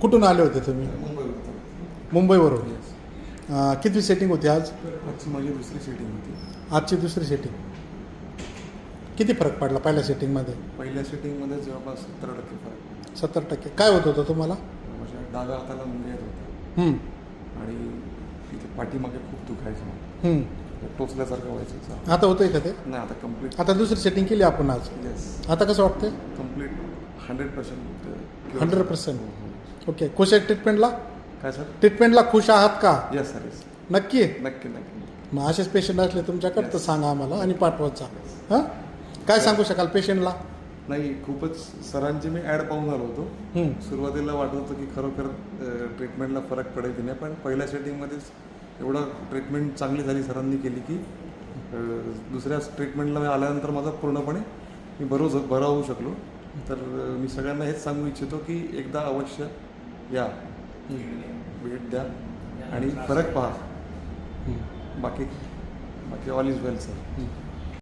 कुठून आले होते तुम्ही? मुंबईवर मुंबईवरून अं, किती सेटिंग होती आज? आजची माझी दुसरी सेटिंग होती. आजची दुसरी सेटिंग किती फरक पडला पहिल्या सेटिंगमध्ये पहिल्या सेटिंगमध्ये जवळपास सत्तर टक्के फरक सत्तर टक्के. काय होत होतं तुम्हाला? माझ्या डाव्या हाताला मुंगे येत होता हं, आणि तिथे पाठीमागे खूप दुखायचं हं. टोचल्यासारखं व्हायचं. आता होतंय का ते? नाही आता कंप्लीट आता दुसरी सेटिंग केली आपण आज. येस आता कसं वाटतंय? Complete hundred percent hundred percent okay खुश आहे ट्रीटमेंटला काय सर ट्रीटमेंटला खुश आहात का? येस सर येस नक्की? नक्की नक्की. मग असेच पेशंट असले तुमच्याकडे तर सांगा आम्हाला आणि पाठवत जा. हां? काय सांगू शकाल पेशंटला नाही खूपच सरांची मी ॲड पाहून आलो होतो. हं, सुरुवातीला वाटत होतं की खरोखर ट्रीटमेंटला फरक पडेल की नाही पण पहिल्या सेटिंगमध्येच एवढं ट्रीटमेंट चांगली झाली सरांनी केली की अ, दुसऱ्या ट्रीटमेंटला मी आल्यानंतर माझा पूर्णपणे मी बरो बरा होऊ शकलो. तर अ, मी सगळ्यांना हेच सांगू इच्छितो की एकदा अवश्य या. भेट द्या. आणि फरक पहा. बाकी बाकी ऑल इज वेल सर.